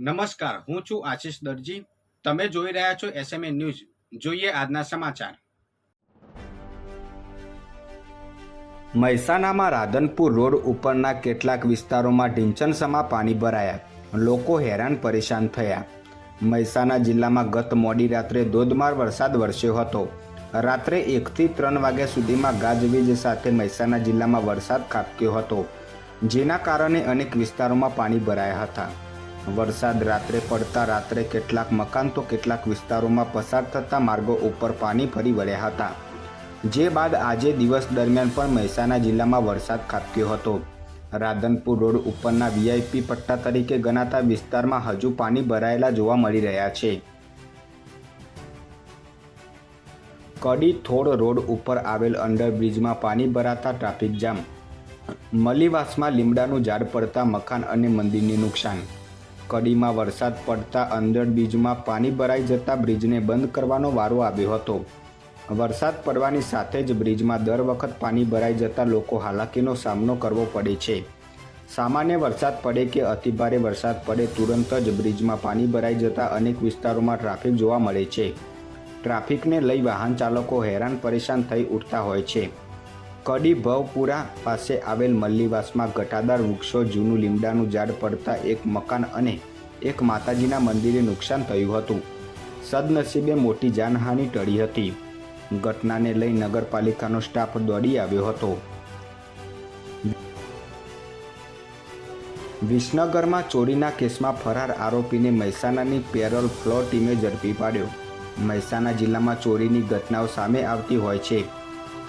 નમસ્કાર, હું છું આશીષ દરજી. તમે જોઈ રહ્યા છો એસએમએ ન્યૂઝ જોઈએ આજના સમાચાર. મહેસાણામાં રાધનપુર રોડ ઉપરના કેટલાક વિસ્તારોમાં ઢીંચણસમાં પાણી ભરાયા. લોકો હેરાન પરેશાન થયા. મહેસાણા જિલ્લામાં ગત મોડી રાત્રે ધોધમાર વરસાદ વરસ્યો હતો. રાત્રે એકથી ત્રણ વાગ્યા સુધીમાં ગાજવીજ સાથે મહેસાણા જિલ્લામાં વરસાદ ખાબક્યો હતો, જેના કારણે અનેક વિસ્તારોમાં પાણી ભરાયા હતા. વરસાદ રાત્રે પડતા રાત્રે કેટલાક મકાન તો કેટલાક વિસ્તારોમાં પસાર થતા માર્ગો ઉપર પાણી ફરી વળ્યા હતા. જે બાદ આજે દિવસ દરમિયાન પણ મહેસાણા જિલ્લામાં વરસાદ ખાબક્યો હતો. રાધનપુર રોડ ઉપરના વીઆઈપી પટ્ટા તરીકે ગણાતા વિસ્તારમાં હજુ પાણી ભરાયેલા જોવા મળી રહ્યા છે. કડી થોડ રોડ ઉપર આવેલ અંડરબ્રિજમાં પાણી ભરાતા ટ્રાફિક જામ. મલીવાસમાં લીમડાનું ઝાડ પડતા મકાન અને મંદિરને નુકસાન કડીમાં વરસાદ પડતા અંદર બ્રિજમાં પાણી ભરાઈ જતા બ્રિજને બંધ કરવાનો વારો આવ્યો હતો. વરસાદ પડવાની સાથે જ બ્રિજમાં દર વખત પાણી ભરાઈ જતા લોકો હાલાકીનો સામનો કરવો પડે છે. સામાન્ય વરસાદ પડે કે અતિભારે વરસાદ પડે તુરંત જ બ્રિજમાં પાણી ભરાઈ જતા અનેક વિસ્તારોમાં ટ્રાફિક જોવા મળે છે. ટ્રાફિકને લઈ વાહન ચાલકો હેરાન પરેશાન થઈ ઉઠતા હોય છે. કડી ભવપુરા પાસે આવેલ મલ્લીવાસમાં ઘટાદાર વૃક્ષો જૂનું લીમડાનું ઝાડ પડતા એક મકાન અને એક માતાજીના મંદિરે નુકસાન થયું હતું. સદનસીબે મોટી જાનહાનિ ટળી હતી. ઘટનાને લઈ નગરપાલિકાનો સ્ટાફ દોડી આવ્યો હતો. વિસનગરમાં ચોરીના કેસમાં ફરાર આરોપીને મહેસાણાની પેરોલ ફ્લોર ટીમે ઝડપી પાડ્યો. મહેસાણા જિલ્લામાં ચોરીની ઘટનાઓ સામે આવતી હોય છે.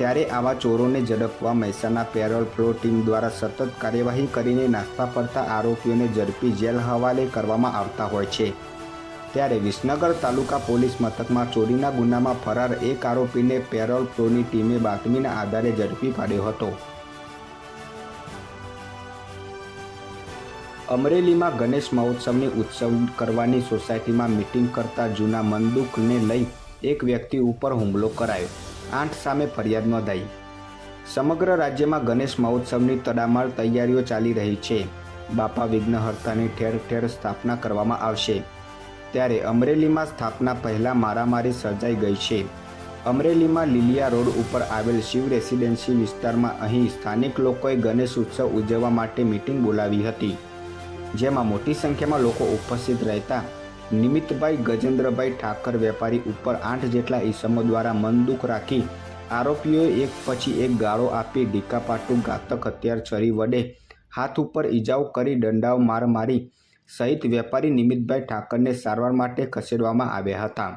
ત્યારે આવા ચોરોને ઝડપવા મહેસાણા પેરોલ ફ્લોર ટીમ દ્વારા સતત કાર્યવાહી કરીને નાસ્તા પડતા આરોપીઓને ઝડપી જેલ હવાલે કરવામાં આવતા હોય છે. ત્યારે વિસનગર તાલુકા પોલીસ મથકમાં ચોરીના ગુનામાં ફરાર એક આરોપીને પેરોલ ફ્લોરની ટીમે બાતમીના આધારે ઝડપી પાડ્યો હતો. અમરેલીમાં ગણેશ મહોત્સવની ઉત્સવ કરવાની સોસાયટીમાં મિટિંગ કરતા જૂના મંદુકને લઈ એક વ્યક્તિ ઉપર હુમલો કરાયો. આઠ સામે ફરિયાદ નોંધાઈ. સમગ્ર રાજ્યમાં ગણેશ મહોત્સવની તડામાર તૈયારીઓ ચાલી રહી છે. બાપા વિઘ્નહર્તાની ઠેર ઠેર સ્થાપના કરવામાં આવશે. ત્યારે અમરેલીમાં સ્થાપના પહેલાં મારામારી સર્જાઈ ગઈ છે. અમરેલીમાં લીલિયા રોડ ઉપર આવેલ શિવ રેસિડેન્સી વિસ્તારમાં અહીં સ્થાનિક લોકોએ ગણેશ ઉત્સવ ઉજવવા માટે મિટિંગ બોલાવી હતી. જેમાં મોટી સંખ્યામાં લોકો ઉપસ્થિત રહેતા નિમિત્તભાઈ ગજેન્દ્રભાઈ ઠાકર વેપારી ઉપર આઠ જેટલા ઈસમો દ્વારા મનદુખ રાખી આરોપીઓએ એક પછી એક ગાળો આપી ઢીકાપાટું ઘાતક હથિયાર છરી વડે હાથ ઉપર ઈજાઓ કરી દંડાઓ માર મારી સહિત વેપારી નિમિતભાઈ ઠાકરને સારવાર માટે ખસેડવામાં આવ્યા હતા.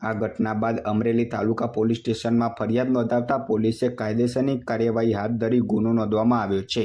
આ ઘટના બાદ અમરેલી તાલુકા પોલીસ સ્ટેશનમાં ફરિયાદ નોંધાવતા પોલીસે કાયદેસરની કાર્યવાહી હાથ ધરી ગુનો નોંધવામાં આવ્યો છે.